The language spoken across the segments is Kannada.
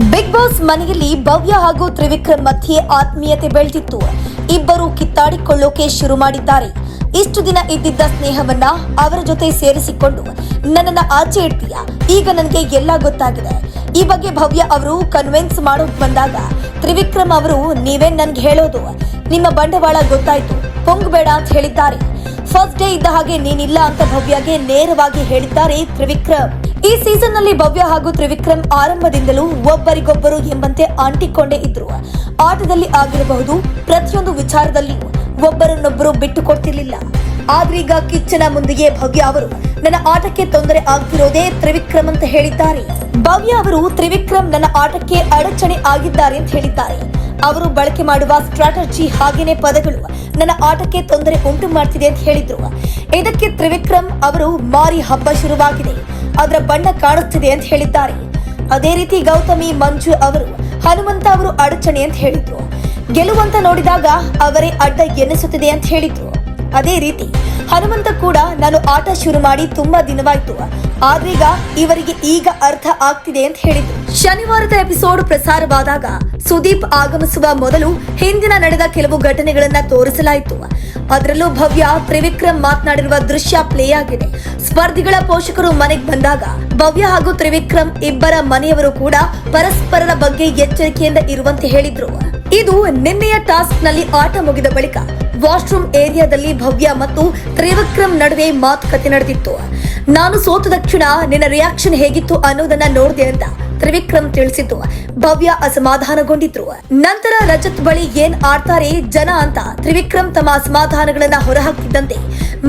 ಬಿಗ್ ಬಾಸ್ ಮನೆಯಲ್ಲಿ ಭವ್ಯ ಹಾಗೂ ತ್ರಿವಿಕ್ರಮ್ ಮಧ್ಯೆ ಆತ್ಮೀಯತೆ ಬೆಳೆದಿತ್ತು. ಇಬ್ಬರು ಕಿತ್ತಾಡಿಕೊಳ್ಳೋಕೆ ಶುರು ಮಾಡಿದ್ದಾರೆ. ಇಷ್ಟು ದಿನ ಇದ್ದಿದ್ದ ಸ್ನೇಹವನ್ನ ಅವರ ಜೊತೆ ಸೇರಿಸಿಕೊಂಡು, ನನ್ನನ್ನ ಆಚೆ ಇಡ್ತೀಯ? ಈಗ ನನಗೆ ಎಲ್ಲ ಗೊತ್ತಾಗಿದೆ. ಈ ಬಗ್ಗೆ ಭವ್ಯ ಅವರು ಕನ್ವಿನ್ಸ್ ಮಾಡೋಕ್ ಬಂದಾಗ, ತ್ರಿವಿಕ್ರಮ್ ಅವರು, ನೀವೇ ನನ್ಗೆ ಹೇಳೋದು, ನಿಮ್ಮ ಬಂಡವಾಳ ಗೊತ್ತಾಯ್ತು, ಪೊಂಗಬೇಡ ಅಂತ ಹೇಳಿದ್ದಾರೆ. ಫಸ್ಟ್ ಡೇ ಇದ್ದ ಹಾಗೆ ನೀನಿಲ್ಲ ಅಂತ ಭವ್ಯಗೆ ನೇರವಾಗಿ ಹೇಳಿದ್ದಾರೆ ತ್ರಿವಿಕ್ರಮ್. ಈ ಸೀಸನ್ನಲ್ಲಿ ಭವ್ಯ ಹಾಗೂ ತ್ರಿವಿಕ್ರಮ್ ಆರಂಭದಿಂದಲೂ ಒಬ್ಬರಿಗೊಬ್ಬರು ಎಂಬಂತೆ ಅಂಟಿಕೊಂಡೇ ಇದ್ರು. ಆಟದಲ್ಲಿ ಆಗಿರಬಹುದು, ಪ್ರತಿಯೊಂದು ವಿಚಾರದಲ್ಲಿಯೂ ಒಬ್ಬರನ್ನೊಬ್ಬರು ಬಿಟ್ಟು ಕೊಡ್ತಿರ್ಲಿಲ್ಲ ಆದ್ರೀಗ ಕಿಚ್ಚನ ಮುಂದೆಯೇ ಭವ್ಯ ಅವರು ನನ್ನ ಆಟಕ್ಕೆ ತೊಂದರೆ ಆಗ್ತಿರೋದೇ ತ್ರಿವಿಕ್ರಮ್ ಅಂತ ಹೇಳಿದ್ದಾರೆ. ಭವ್ಯ ಅವರು ತ್ರಿವಿಕ್ರಮ್ ನನ್ನ ಆಟಕ್ಕೆ ಅಡಚಣೆ ಆಗಿದ್ದಾರೆ ಅಂತ ಹೇಳಿದ್ದಾರೆ. ಅವರು ಬಳಕೆ ಮಾಡುವ ಸ್ಟ್ರಾಟಜಿ ಹಾಗೇನೆ ಪದಗಳು ನನ್ನ ಆಟಕ್ಕೆ ತೊಂದರೆ ಉಂಟು ಮಾಡ್ತಿದೆ ಅಂತ ಹೇಳಿದ್ರು. ಇದಕ್ಕೆ ತ್ರಿವಿಕ್ರಮ್ ಅವರು ಮಾರಿ ಹಬ್ಬ ಶುರುವಾಗಿದೆ. ಅದರ ಬಣ್ಣ ಕಾಣುತ್ತಿದೆ ಅಂತ ಹೇಳಿದ್ದಾರೆ. ಅದೇ ರೀತಿ ಗೌತಮಿ, ಮಂಜು ಅವರು, ಹನುಮಂತ ಅವರು ಅಡಚಣೆ ಅಂತ ಹೇಳಿದ್ರು. ಗೆಲುವಂತ ನೋಡಿದಾಗ ಅವರೇ ಅಡ್ಡ ಎನಿಸುತ್ತಿದೆ ಅಂತ ಹೇಳಿದ್ರು. ಅದೇ ರೀತಿ ಹನುಮಂತ ಕೂಡ ನಾನು ಆಟ ಶುರು ಮಾಡಿ ತುಂಬಾ ದಿನವಾಯ್ತು. ಆದ್ರೀಗ ಇವರಿಗೆ ಈಗ ಅರ್ಥ ಆಗ್ತಿದೆ ಅಂತ ಹೇಳಿದ್ರು. ಶನಿವಾರದ ಎಪಿಸೋಡ್ ಪ್ರಸಾರವಾದಾಗ ಸುದೀಪ್ ಆಗಮಿಸುವ ಮೊದಲು ಹಿಂದಿನ ನಡೆದ ಕೆಲವು ಘಟನೆಗಳನ್ನ ತೋರಿಸಲಾಯಿತು. ಅದರಲ್ಲೂ ಭವ್ಯ ತ್ರಿವಿಕ್ರಮ್ ಮಾತನಾಡಿರುವ ದೃಶ್ಯ ಪ್ಲೇ ಆಗಿದೆ. ಸ್ಪರ್ಧಿಗಳ ಪೋಷಕರು ಮನೆಗೆ ಬಂದಾಗ ಭವ್ಯ ಹಾಗೂ ತ್ರಿವಿಕ್ರಮ್ ಇಬ್ಬರ ಮನೆಯವರು ಕೂಡ ಪರಸ್ಪರರ ಬಗ್ಗೆ ಎಚ್ಚರಿಕೆಯಿಂದ ಇರುವಂತೆ ಹೇಳಿದ್ರು. ಇದು ನಿನ್ನೆಯ ಟಾಸ್ಕ್ನಲ್ಲಿ ಆಟ ಮುಗಿದ ಬಳಿಕ ವಾಶ್ರೂಮ್ ಏರಿಯಾದಲ್ಲಿ ಭವ್ಯ ಮತ್ತು ತ್ರಿವಿಕ್ರಮ್ ನಡುವೆ ಮಾತುಕತೆ ನಡೆದಿತ್ತು. ನಾನು ಸೋತ ತಕ್ಷಣ ನಿನ್ನ ರಿಯಾಕ್ಷನ್ ಹೇಗಿತ್ತು ಅನ್ನೋದನ್ನ ನೋಡಿದೆ ಅಂತ ತ್ರಿವಿಕ್ರಮ್ ತಿಳಿಸಿದ್ದು. ಭವ್ಯ ಅಸಮಾಧಾನಗೊಂಡಿದ್ರು. ನಂತರ ರಜತ್ ಬಳಿ ಏನ್ ಆಡ್ತಾರೆ ಜನ ಅಂತ ತ್ರಿವಿಕ್ರಮ್ ತಮ್ಮ ಅಸಮಾಧಾನಗಳನ್ನ ಹೊರಹಾಕಿದ್ದಂತೆ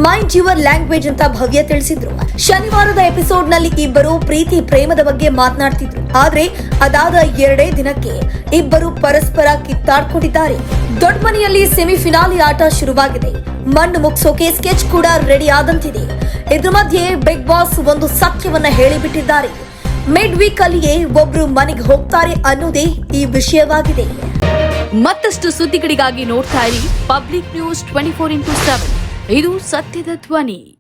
ಮೈಂಡ್ ಯುವರ್ ಲ್ಯಾಂಗ್ವೇಜ್ ಅಂತ ಭವ್ಯ ತಿಳಿಸಿದ್ರು. ಶನಿವಾರದ ಎಪಿಸೋಡ್ನಲ್ಲಿ ಇಬ್ಬರು ಪ್ರೀತಿ ಪ್ರೇಮದ ಬಗ್ಗೆ ಮಾತನಾಡ್ತಿದ್ರು. ಆದ್ರೆ ಅದಾದ ಎರಡೇ ದಿನಕ್ಕೆ ಇಬ್ಬರು ಪರಸ್ಪರ ಕಿತ್ತಾಡ್ಕೊಂಡಿದ್ದಾರೆ. ದೊಡ್ಡ ಮನೆಯಲ್ಲಿ ಸೆಮಿಫಿನಾಲಿ ಆಟ ಶುರುವಾಗಿದೆ. ಮಣ್ಣು ಮುಗಿಸೋಕೆ ಸ್ಕೆಚ್ ಕೂಡ ರೆಡಿ ಆದಂತಿದೆ. ಇದ್ರ ಮಧ್ಯೆ ಬಿಗ್ ಬಾಸ್ ಒಂದು ಸತ್ಯವನ್ನ ಹೇಳಿಬಿಟ್ಟಿದ್ದಾರೆ. ಮಿಡ್ ವೀಕ್ ಅಲ್ಲಿಯೇ ಒಬ್ರು ಮನೆಗೆ ಹೋಗ್ತಾರೆ ಅನ್ನೋದೇ ಈ ವಿಷಯವಾಗಿದೆ. ಮತ್ತಷ್ಟು ಸುದ್ದಿಗಳಿಗಾಗಿ ನೋಡ್ತಾ ಇರಿ public news twenty four into seven ಇದು ಸತ್ಯದ ಧ್ವನಿ.